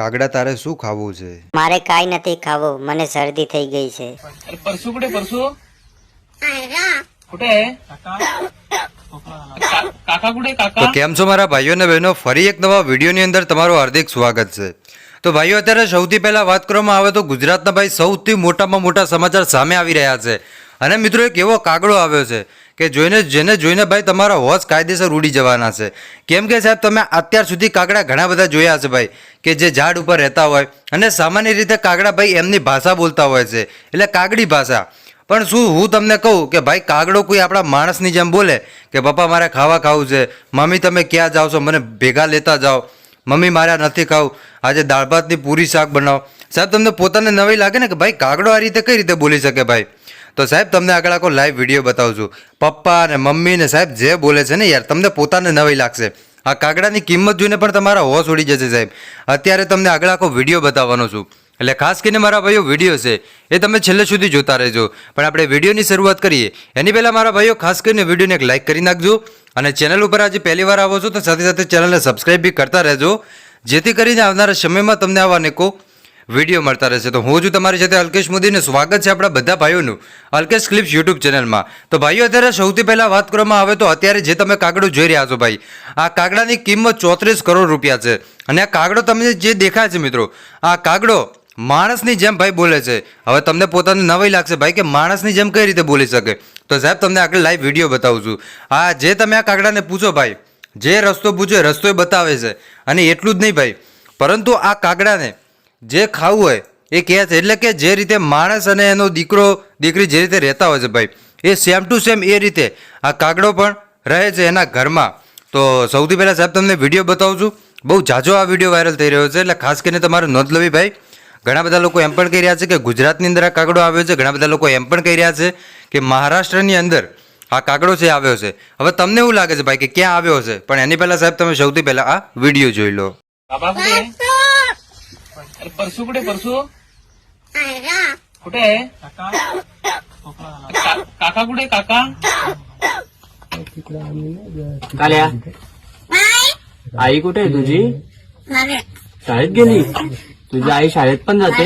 કાગડા તારે શું ખાવું છે? મારે કાઈ નથી ખાવું મને શરદી થઈ ગઈ છે. પરસુ કુટે પરસુ? કુટે? કાકા કુટે કાકા? કેમ છો મારા ભાઈઓ અને બહેનો? ફરી એક નવા વીડિયો ની અંદર તમારું હાર્દિક સ્વાગત છે. તો ભાઈઓ અત્યારે સૌથી પહેલા વાત કરવામાં આવે તો ગુજરાતના ભાઈ સૌથી મોટામાં મોટા સમાચાર સામે આવી રહ્યા છે. અને મિત્રો એક એવો કાગડો આવ્યો છે કે જોઈને જેને જોઈને ભાઈ તમારા હોશ કાયદેસર ઉડી જવાના છે. કેમ કે સાહેબ તમે અત્યાર સુધી કાગડા ઘણા બધા જોયા છે ભાઈ, કે જે ઝાડ ઉપર રહેતા હોય અને સામાન્ય રીતે કાગડા ભાઈ એમની ભાષા બોલતા હોય છે, એટલે કાગડી ભાષા. પણ શું હું તમને કહું કે ભાઈ કાગડો કોઈ આપણા માણસની જેમ બોલે, કે પપ્પા મારે ખાવા ખાવું છે, મમ્મી તમે ક્યાં જાઓ છો, મને ભેગા લેતા જાઓ, મમ્મી મારે નથી ખાવું, આજે દાળ ભાતની પૂરી શાક બનાવો. સાહેબ તમને પોતાને નવી લાગે ને કે ભાઈ કાગડો આ રીતે કઈ રીતે બોલી શકે ભાઈ? તો સાહેબ, તમને આગળ આખો લાઈવ વીડિયો બતાવું છું પપ્પા અને મમ્મી ને સાહેબ, જે બોલે છે ને યાર, તમને પોતાને નવી લાગશે. આ કાગડાની કિંમત જોઈને પણ તમારા હોશ ઉડી જશે સાહેબ. અત્યારે તમને આગળ આખો વીડિયો બતાવવાનો છું. એટલે ખાસ કરીને મારા ભાઈઓ વીડિયો છે, એ તમે છેલ્લે સુધી જોતા રહેજો. પણ આપણે વિડીયોની શરૂઆત કરીએ. એની પહેલાં મારા ભાઈઓ, ખાસ કરીને વિડીયોને એક લાઇક કરી નાખજો. અને ચેનલ ઉપર આજે પહેલી વાર આવો છો, તો સાથે સાથે ચેનલને સબસ્ક્રાઈબ બી કરતા રહેજો. જેથી કરીને આવનારા સમયમાં તમને આવા અનેકો વીડિયો મળતા રહેશે. તો હું છું તમારી સાથે અલ્કેશ મોદીને સ્વાગત છે આપણા બધા ભાઈઓનું અલ્કેશ ક્લિપ્સ યુટ્યુબ ચેનલમાં. તો ભાઈઓ, અત્યારે સૌથી પહેલાં વાત કરવામાં આવે તો અત્યારે જે તમે કાગડો જોઈ રહ્યા છો ભાઈ, આ કાગડાની કિંમત ચોત્રીસ કરોડ રૂપિયા છે. અને આ કાગડો તમને જે દેખાય છે મિત્રો, આ કાગડો માણસની જેમ ભાઈ બોલે છે. હવે તમને પોતાને નવાઈ લાગશે ભાઈ કે માણસની જેમ કઈ રીતે બોલી શકે. તો સાહેબ, તમને આગળ લાઈવ વીડિયો બતાવું છું. આ જે તમે આ કાગડાને પૂછો ભાઈ, જે રસ્તો પૂછો રસ્તો બતાવે છે. અને એટલું જ નહીં ભાઈ, પરંતુ આ કાગડાને જે ખાવું હોય એ કહે છે. એટલે કે જે રીતે માણસ અને એનો દીકરો, દીકરી જે રીતે રહેતા હોય છે ભાઈ, એ સેમ ટુ સેમ એ રીતે આ કાગડો પણ રહે છે એના ઘરમાં. તો સૌથી પહેલાં સાહેબ તમને વીડિયો બતાવું છું. બહુ જાજો આ વીડિયો વાયરલ થઈ રહ્યો છે. એટલે ખાસ કરીને તમારે નોંધ લેવી ભાઈ. ઘણા બધા લોકો એમ પણ કહી રહ્યા છે કે ગુજરાતની અંદર આ કાગડો આવ્યો છે. ઘણા બધા લોકો એમ પણ કહી રહ્યા છે કે મહારાષ્ટ્રની અંદર આ કાગડો છે આવ્યો છે. હવે તમને એવું લાગે છે ભાઈ કે ક્યાં આવ્યો છે? પણ એની પહેલાં સાહેબ તમે સૌથી પહેલાં આ વીડિયો જોઈ લો. परसू कुठे परसू? कुठे आहे? का- काका कुठे काका? काल्या? आई कुठे आहे तुझी? शाळेत गेली? तुझी आई शाळेत पण जाते?